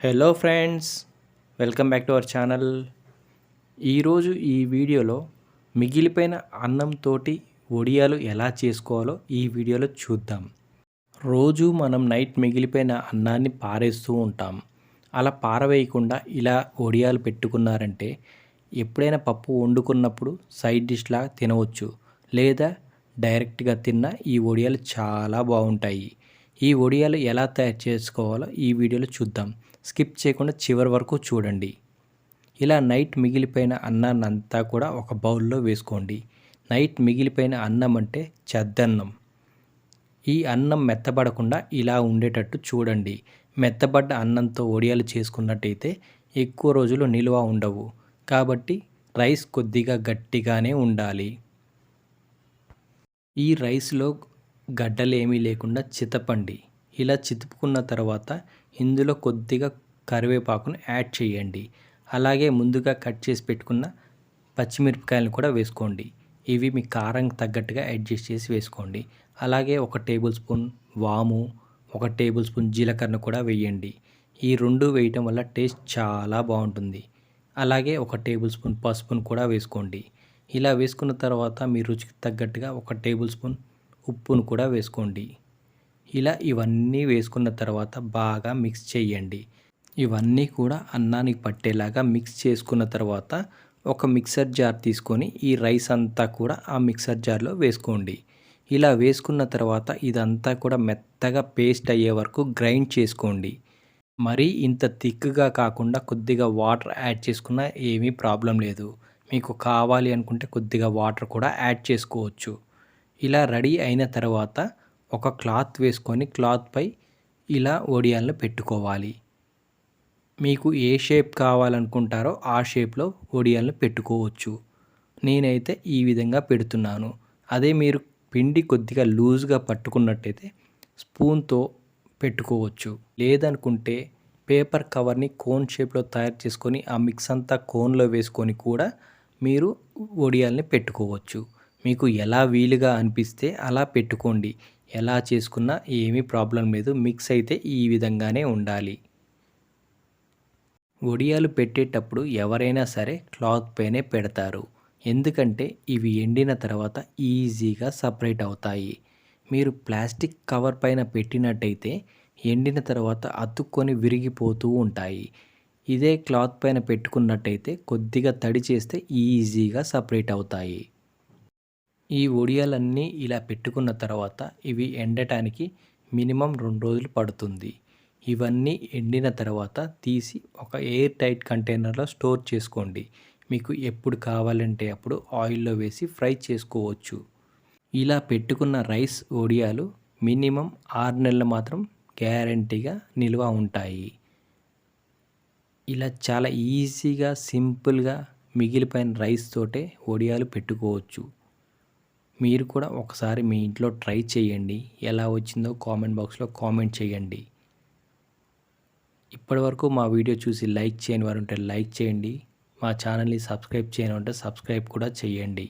Hello friends welcome back to our channel ఈరోజు ఈ వీడియోలో మిగిలిపోయిన అన్నంతో వడియాలు ఎలా చేసుకోవాలో ఈ వీడియోలో చూద్దాం. రోజు మనం నైట్ మిగిలిపోయిన అన్నాన్ని పారేస్తూ ఉంటాం. అలా పారవేయకుండా ఇలా వడియాలు పెట్టుకున్నారంటే ఎప్పుడైనా పప్పు వండుకున్నప్పుడు సైడ్ డిష్లా తినవచ్చు. లేదా డైరెక్ట్గా తిన్న ఈ ఒడియాలు చాలా బాగుంటాయి. ఈ వడియాలు ఎలా తయారు చేసుకోవాలో ఈ వీడియోలో చూద్దాం. స్కిప్ చేయకుండా చివరి వరకు చూడండి. ఇలా నైట్ మిగిలిపోయిన అన్నాన్ని అంతా కూడా ఒక బౌల్లో వేసుకోండి. నైట్ మిగిలిపోయిన అన్నం అంటే చెద్దన్నం. ఈ అన్నం మెత్తబడకుండా ఇలా ఉండేటట్టు చూడండి. మెత్తబడ్డ అన్నంతో ఒడియాలు చేసుకున్నట్టయితే ఎక్కువ రోజులు నిల్వ ఉండవు. కాబట్టి రైస్ కొద్దిగా గట్టిగానే ఉండాలి. ఈ రైస్లో గడ్డలేమీ లేకుండా చితపండి. ఇలా చితుపుకున్న తర్వాత ఇందులో కొద్దిగా కరివేపాకును యాడ్ చేయండి. అలాగే ముందుగా కట్ చేసి పెట్టుకున్న పచ్చిమిరపకాయలను కూడా వేసుకోండి. ఇవి మీ కారం తగ్గట్టుగా అడ్జస్ట్ చేసి వేసుకోండి. అలాగే ఒక టేబుల్ స్పూన్ వాము ఒక టేబుల్ స్పూన్ జీలకర్ర కూడా వేయండి. ఈ రెండు వేయటం వల్ల టేస్ట్ చాలా బాగుంటుంది. అలాగే ఒక టేబుల్ స్పూన్ పసుపును కూడా వేసుకోండి. ఇలా వేసుకున్న తర్వాత మీ రుచికి తగ్గట్టుగా ఒక టేబుల్ స్పూన్ ఉప్పును కూడా వేసుకోండి. ఇలా ఇవన్నీ వేసుకున్న తర్వాత బాగా మిక్స్ చేయండి. ఇవన్నీ కూడా అన్నానికి పట్టేలాగా మిక్స్ చేసుకున్న తర్వాత ఒక మిక్సర్ జార్ తీసుకొని ఈ రైస్ అంతా కూడా ఆ మిక్సర్ జార్లో వేసుకోండి. ఇలా వేసుకున్న తర్వాత ఇదంతా కూడా మెత్తగా పేస్ట్ అయ్యే వరకు గ్రైండ్ చేసుకోండి. మరీ ఇంత థిక్గా కాకుండా కొద్దిగా వాటర్ యాడ్ చేసుకున్నా ఏమీ ప్రాబ్లం లేదు. మీకు కావాలి అనుకుంటే కొద్దిగా వాటర్ కూడా యాడ్ చేసుకోవచ్చు. ఇలా రెడీ అయిన తర్వాత ఒక క్లాత్ వేసుకొని క్లాత్పై ఇలా ఒడియాలను పెట్టుకోవాలి. మీకు ఏ షేప్ కావాలనుకుంటారో ఆ షేప్లో ఒడియాలను పెట్టుకోవచ్చు. నేనైతే ఈ విధంగా పెడుతున్నాను. అదే మీరు పిండి కొద్దిగా లూజ్గా పట్టుకున్నట్టయితే స్పూన్తో పెట్టుకోవచ్చు. లేదనుకుంటే పేపర్ కవర్ని కోన్ షేప్లో తయారు చేసుకొని ఆ మిక్స్ అంతా కోన్లో వేసుకొని కూడా మీరు ఒడియాల్ని పెట్టుకోవచ్చు. మీకు ఎలా వీలుగా అనిపిస్తే అలా పెట్టుకోండి. ఎలా చేసుకున్నా ఏమీ ప్రాబ్లం లేదు. మిక్స్ అయితే ఈ విధంగానే ఉండాలి. ఒడియాలు పెట్టేటప్పుడు ఎవరైనా సరే క్లాత్ పైనే పెడతారు. ఎందుకంటే ఇవి ఎండిన తర్వాత ఈజీగా సపరేట్ అవుతాయి. మీరు ప్లాస్టిక్ కవర్ పైన పెట్టినట్టయితే ఎండిన తర్వాత అతుక్కొని విరిగిపోతూ ఉంటాయి. ఇదే క్లాత్ పైన పెట్టుకున్నట్టయితే కొద్దిగా తడి చేస్తే ఈజీగా సపరేట్ అవుతాయి. ఈ ఒడియాలన్నీ ఇలా పెట్టుకున్న తర్వాత ఇవి ఎండటానికి మినిమం రెండు రోజులు పడుతుంది. ఇవన్నీ ఎండిన తర్వాత తీసి ఒక ఎయిర్ టైట్ కంటైనర్లో స్టోర్ చేసుకోండి. మీకు ఎప్పుడు కావాలంటే అప్పుడు ఆయిల్లో వేసి ఫ్రై చేసుకోవచ్చు. ఇలా పెట్టుకున్న రైస్ ఒడియాలు మినిమం ఆరు నెలలు మాత్రం గ్యారంటీగా నిల్వ ఉంటాయి. ఇలా చాలా ఈజీగా సింపుల్గా మిగిలిపోయిన రైస్ తోటే ఒడియాలు పెట్టుకోవచ్చు. మీరు కూడా ఒకసారి మీ ఇంట్లో ట్రై చేయండి. ఎలా వచ్చిందో కామెంట్ బాక్స్లో కామెంట్ చేయండి. ఇప్పటివరకు మా వీడియో చూసి లైక్ చేయని వారు ఉంటే లైక్ చేయండి. మా ఛానల్ని సబ్స్క్రైబ్ చేయని ఉంటే సబ్స్క్రైబ్ కూడా చేయండి.